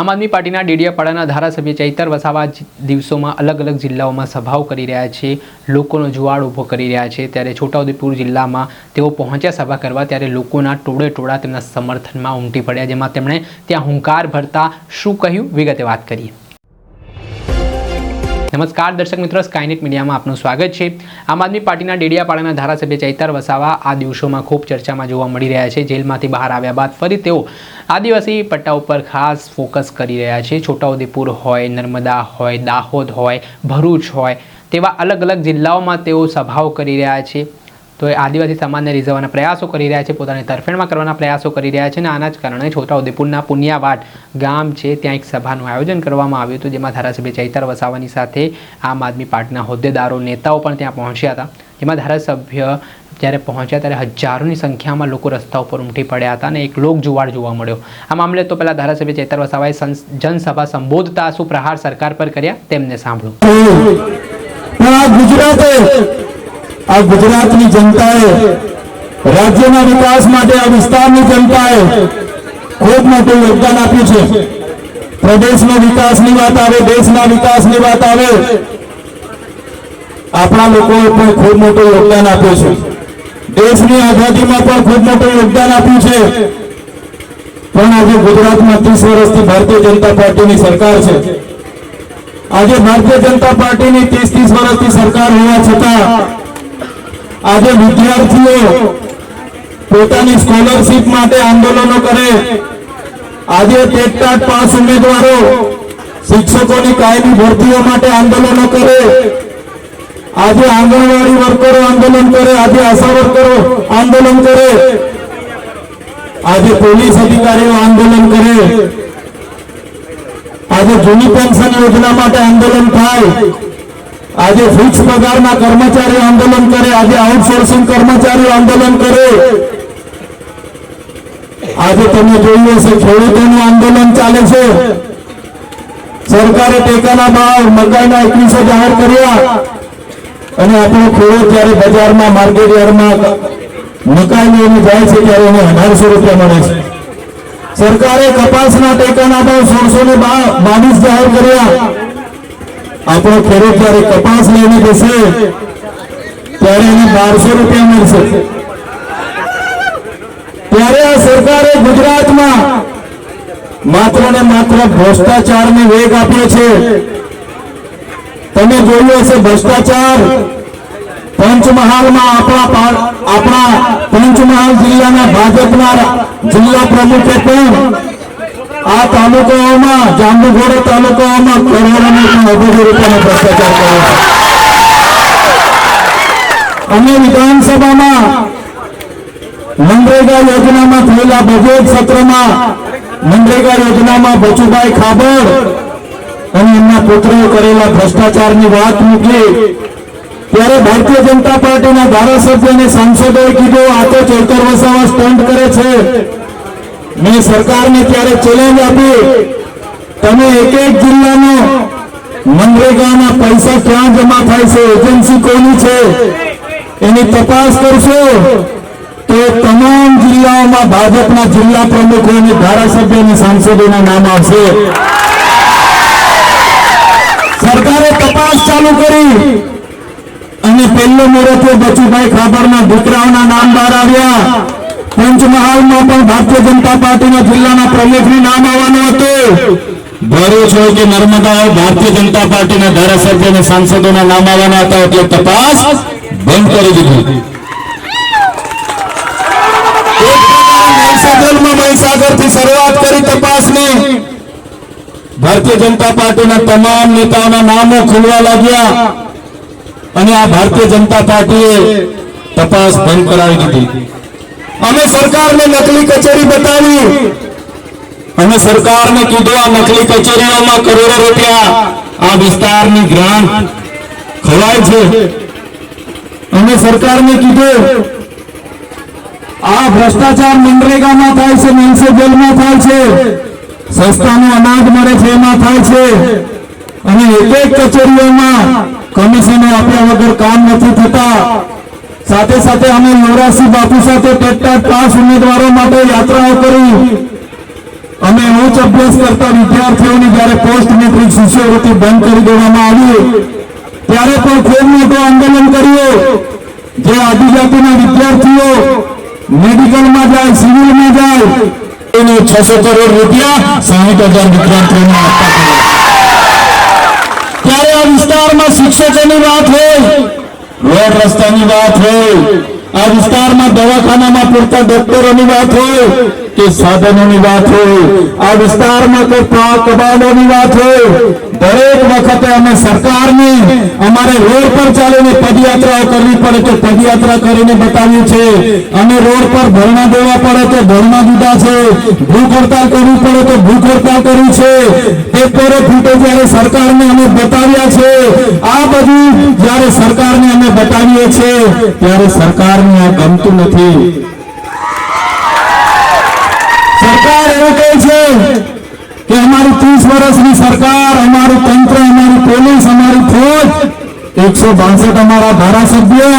આમ આદમી પાર્ટીના ડેડિયાપાડાના ધારાસભ્ય ચૈતર વસાવા દિવસોમાં અલગ અલગ જિલ્લાઓમાં સભાઓ કરી રહ્યા છે, લોકોનો જુવાળ ઊભો કરી રહ્યા છે. ત્યારે છોટાઉદેપુર જિલ્લામાં તેઓ પહોંચ્યા સભા કરવા ત્યારે લોકોના ટોળે ટોળા તેમના સમર્થનમાં ઉમટી પડ્યા, જેમાં તેમણે ત્યાં હુંકાર ભરતા શું કહ્યું? વિગતે વાત કરીએ. નમસ્કાર દર્શક મિત્રો સ્કાયનેટ મીડિયામાં આપનું સ્વાગત છે. આમ આદમી પાર્ટીના ડેડિયાપાડાના ધારાસભ્ય ચૈતર વસાવા આ દિવસોમાં ખૂબ ચર્ચામાં જોવા મળી રહ્યા છે. જેલમાંથી બહાર આવ્યા બાદ ફરી તેઓ આદિવાસી પટ્ટા ઉપર ખાસ ફોકસ કરી રહ્યા છે. છોટાઉદેપુર હોય, નર્મદા હોય, દાહોદ હોય, ભરૂચ હોય, તેવા અલગ અલગ જિલ્લાઓમાં તેઓ સભાઓ કરી રહ્યા છે. તો એ આદિવાસી સમાજને રીઝવવાના પ્રયાસો કરી રહ્યા છે, પોતાની તરફેણમાં કરવાના પ્રયાસો કરી રહ્યા છે અને આના જ કારણે છોટાઉદેપુરના પુનિયાવાડ ગામ છે, ત્યાં એક સભાનું આયોજન કરવામાં આવ્યું હતું, જેમાં ધારાસભ્ય ચૈતર વસાવાની સાથે આમ આદમી પાર્ટીના હોદ્દેદારો, નેતાઓ પણ ત્યાં પહોંચ્યા હતા. જેમાં ધારાસભ્ય જ્યારે પહોંચ્યા ત્યારે હજારોની સંખ્યામાં લોકો રસ્તા ઉપર ઉમટી પડ્યા હતા અને એક લોક જુવાળ જોવા મળ્યો. આ મામલે તો પહેલાં ધારાસભ્ય ચેતર વસાવાએ જનસભા સંબોધતા શું પ્રહાર સરકાર પર કર્યા, તેમને સાંભળો. ગુજરાતે આ ગુજરાતની જનતાએ, રાજ્યના વિકાસ માટે આ વિસ્તારની જનતાએ ખૂબ મોટું યોગદાન આપ્યું છે. પ્રદેશનો વિકાસની વાત આવે, દેશના વિકાસની વાત આવે, આપણા લોકોએ પણ ખૂબ મોટું યોગદાન આપ્યું છે. દેશની આઝાદીમાં પણ ખૂબ મોટું યોગદાન આપ્યું છે. પણ આજે ગુજરાતમાં ત્રીસ વર્ષથી ભારતીય જનતા પાર્ટીની સરકાર છે. આજે ભારતીય જનતા પાર્ટીની ત્રીસ ત્રીસ વર્ષથી સરકાર હોવા છતાં આજે વિદ્યાર્થીઓ પોતાની સ્કોલરશીપ માટે આંદોલનો કરે. આજે ટેટટાટ પાસ ઉમેદવારો શિક્ષકોની કાયમી ભરતીઓ માટે આંદોલનો કરે. આજે આંગણવાડી વર્કરો આંદોલન કરે. આજે આશા વર્કરો આંદોલન કરે. આજે પોલીસ અધિકારીઓ આંદોલન કરે. આજે જૂની પેન્શન યોજના માટે આંદોલન થાય. આજે ફિક્સ પગારના કર્મચારીઓ આંદોલન કરે, આજે આઉટસોર્સિંગ કર્મચારીઓ આંદોલન કરે. આજે તમે જોયું હશે, ખેડૂતોનું આંદોલન ચાલે છે. સરકારે ટેકાના ભાવ મકાઈના એકવીસો જાહેર કર્યા. અને આપણો ખેડૂત જ્યારે બજારમાં માર્કેટ યાર્ડમાં મકાઈ લઈને જાય છે, ત્યારે એને અઢારસો રૂપિયા મળે છે. સરકારે કપાસના ટેકાના ભાવ સોળસો ને બાવીસ જાહેર કર્યા. આપણો ખેડૂત જયારે કપાસ લઈને જશે ત્યારે એને બારસો રૂપિયા મળશે. ત્યારે આ સરકારે ગુજરાતમાં માત્ર ને માત્ર ભ્રષ્ટાચારને વેગ આપ્યો છે. તમે જોયું હશે ભ્રષ્ટાચાર પંચમહાલમાં આપણા આપણા પંચમહાલ જિલ્લાના ભાજપના જિલ્લા પ્રમુખે પણ આ તાલુકાઓમાં જાંબુઘોડા તાલુકાઓમાં કરોડોનો અબજો રૂપિયાનો ભ્રષ્ટાચાર કર્યો અને વિધાનસભામાં મનરેગા યોજનામાં થયેલા બજેટ સત્રમાં મનરેગા યોજનામાં બચુભાઈ ખાબડ અને એમના પુત્રોએ કરેલા ભ્રષ્ટાચારની વાત મૂકી ત્યારે ભારતીય જનતા પાર્ટીના ધારાસભ્ય અને સાંસદોએ કીધું, આ તો ચેતર વસાવા સ્ટન્ટ કરે છે. મેં સરકારને ત્યારે ચેલેન્જ આપી. તમે એક એક જિલ્લાનો મનરેગાના પૈસા ક્યાં જમા થાય છે? એજન્સી કોની છે? એની તપાસ કરશો તો તમામ જિલ્લાઓમાં ભાજપના જિલ્લા પ્રમુખો અને ધારાસભ્ય અને સાંસદોના નામ આવશે. સરકારે તપાસ ચાલુ કરી અને પહેલો મોરચો બચુભાઈ ખાબરના દીકરાઓના નામ બહાર આવ્યા. પંચમહાલમાં પણ ભારતીય જનતા પાર્ટીના જિલ્લાના પ્રમુખનું નામ આવવાનું હતું. ભરૂચ હોય કે નર્મદા ભારતીય જનતા પાર્ટીના ધારાસભ્ય અને સાંસદોના નામ આવવાના હતા એટલે તપાસ બંધ કરી દીધી મહીસાગરથી શરૂઆત કરી તપાસની. ભારતીય જનતા પાર્ટીના તમામ નેતાઓના નામો ખુલવા લાગ્યા અને આ ભારતીય જનતા પાર્ટીએ તપાસ બંધ કરાવી દીધી. અમે સરકારને નકલી કચેરી બતાવી. અમે સરકારને કીધું આ નકલી કચેરીઓમાં કરોડો રૂપિયા આ વિસ્તારની ગ્રાન્ટ ખવાય છે. અમે સરકારને કીધું આ ભ્રષ્ટાચાર મનરેગામાં થાય છે મેન્સે જેલમાં થાય છે સંસ્થાનું અનાજ મળે છે એમાં થાય છે. અને એક એક કચેરીઓમાં કમિશનો આપ્યા વગર કામ નથી થતા. સાથે સાથે અમે યુવરાજસિંહ બાપુ સાથે ટેટટાટ પાસ ઉમેદવારો માટે યાત્રાઓ કરી. અમે ઉચ્ચ અભ્યાસ કરતા વિદ્યાર્થીઓની જ્યારે પોસ્ટ મેટ્રિક શિષ્યવૃત્તિ બંધ કરી દેવામાં આવી, ત્યારે પણ ખૂબ મોટું આંદોલન કર્યું. જે આદિજાતિના વિદ્યાર્થીઓ મેડિકલમાં જાય, સિવિલમાં જાય, એને છસો કરોડ રૂપિયા સાહીઠ હજાર વિદ્યાર્થીઓને પડે. ત્યારે આ વિસ્તારમાં શિક્ષકોની વાત હોય રોડ રસ્તાની વાત હોય, આ વિસ્તારમાં દવાખાનામાં પૂરતા ડોક્ટરોની વાત હોય કે સાધનોની વાત હોય, આ વિસ્તારમાં કોઈ કબાડોની વાત હોય વખતે અમે સરકારની અમારે રોડ પર ચાલીને પદયાત્રાઓ કરવી પડે તો પદયાત્રા કરીને બતાવ્યું છે અમે રોડ પર ધરણા દેવા પડે તો ધરણા દીધા છે. ભૂખ હડતાલ કરવી પડે તો ભૂખ હડતાલ કરી છે. પેપરો ફૂટે જ્યારે સરકારને અમે બતાવ્યા છે. આ બધું જ્યારે સરકારને અમે બતાવીએ છીએ, ત્યારે સરકારને આ ગમતું નથી. સરકાર એવું કહે છે ત્રીસ વર્ષની સરકાર, અમારું તંત્ર, અમારી પોલીસ, અમારી ફોજ, એકસો બાસઠ અમારા ધારાસભ્ય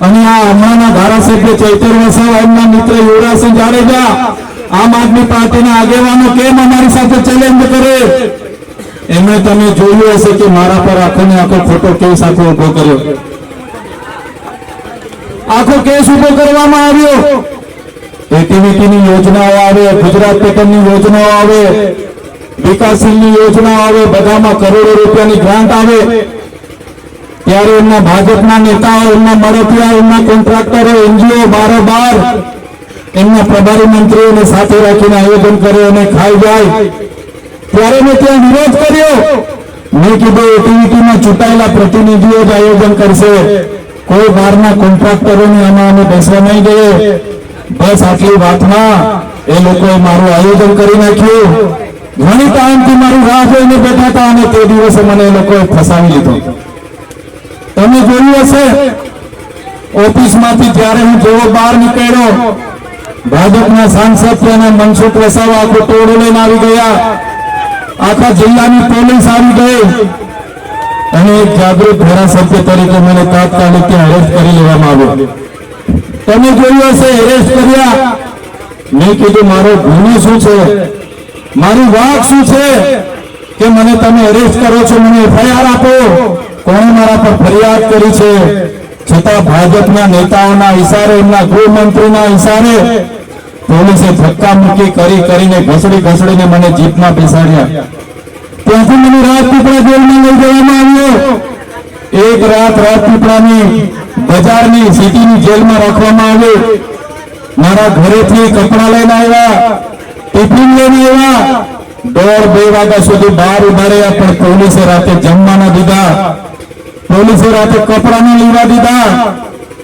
અને આ હમણાંના ધારાસભ્ય ચૈતર વસાવા એમના મિત્ર યુવરાજસિંહ જાડેજા, આમ આદમી પાર્ટીના આગેવાનો કેમ અમારી સાથે ચેલેન્જ કરે? એમણે તમે જોયું હશે કે મારા પર આખો ને આખો ખોટો કેસ આખો ઊભો કર્યો. આખો કેસ ઊભો કરવામાં આવ્યો. એટીવીટીની યોજનાઓ આવે, ગુજરાત પેટર્નની યોજનાઓ આવે. વિકાસશીલની યોજનાઓ આવે, બધામાં કરોડો રૂપિયાની ગ્રાન્ટ આવે, ત્યારે એમના ભાજપના નેતાઓ, એમના મળતિયા, એમના કોન્ટ્રાક્ટરો એનજીઓ બારોબાર એમના પ્રભારી મંત્રીઓને સાથે રાખીને આયોજન કરે અને ખાઈ જાય. ત્યારે મેં ત્યાં વિરોધ કર્યો. મેં કીધું એટીવીટીમાં ચૂંટાયેલા પ્રતિનિધિઓ જ આયોજન કરશે. કોઈ બહારના કોન્ટ્રાક્ટરોને આમાં અમે બેસવા નહીં દઈએ. બસ આટલી વાતમાં એ લોકોએ મારું આયોજન કરી નાખ્યું. ઘણી ટાઈમથી મારું રાહ જોઈને બેઠા હતા અને તે દિવસે મને એ લોકોએ ફસાવી લીધો. તમે જોયું હશે, ઓફિસમાંથી જ્યારે હું જેવો બહાર નીકળ્યો, ભાજપના સાંસદ અને મનસુખ વસાવા આખું ટોળું લઈને આવી ગયા. આખા જિલ્લાની પોલીસ આવી ગઈ. અને એક જાગૃત ધારાસભ્ય તરીકે મને તાત્કાલિક ત્યાં અરેસ્ટ કરી લેવામાં આવ્યો. તમે જોયું હશે એરેસ્ટ કર્યા. મેં કીધું, મારો ગુનો શું છે? મારું વાત શું છે? કે મને તમે અરેસ્ટ કરો છો, મને એફઆઈઆર આપો. કોણે મારા પર ફરિયાદ કરી છે? છતાં ભાજપના નેતાઓના ઇશારે, એમના ગૃહમંત્રીના ઇશારે પોલીસે ધક્કા મૂકી કરી, કરીને ઘસડી ઘસડીને મને જીપમાં બેસાડ્યા. ત્યાંથી મને રાજપીપળા જેલમાં લઈ જવામાં આવ્યો. એક રાત રાજપીપળાની બજારની સિટીની જેલમાં રાખવામાં આવ્યો. મારા ઘરેથી કપડા લઈને આવ્યા. ટિફિન લેવી એવા દોઢ, બે વાગ્યા સુધી બહાર ઊભા પણ પોલીસે રાતે જમવાના દીધા. પોલીસે રાતે કપડા ન લેવા દીધા.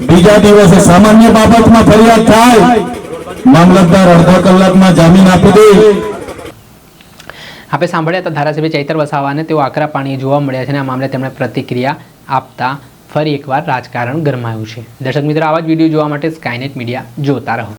બીજા દિવસે સામાન્ય બાબતમાં ફરિયાદ થાય. મામલતદાર અડધા કલાકમાં જામીન આપી દે. આપણે સાંભળ્યા હતા ધારાસભ્ય ચૈતર વસાવાને તેઓ આકરા પાણી જોવા મળ્યા છે અને આ મામલે તેમણે પ્રતિક્રિયા આપતા ફરી એકવાર રાજકારણ ગરમાયું છે. દર્શક મિત્રો, આવા જ વીડિયો જોવા માટે સ્કાયનેટ મીડિયા જોતા રહો.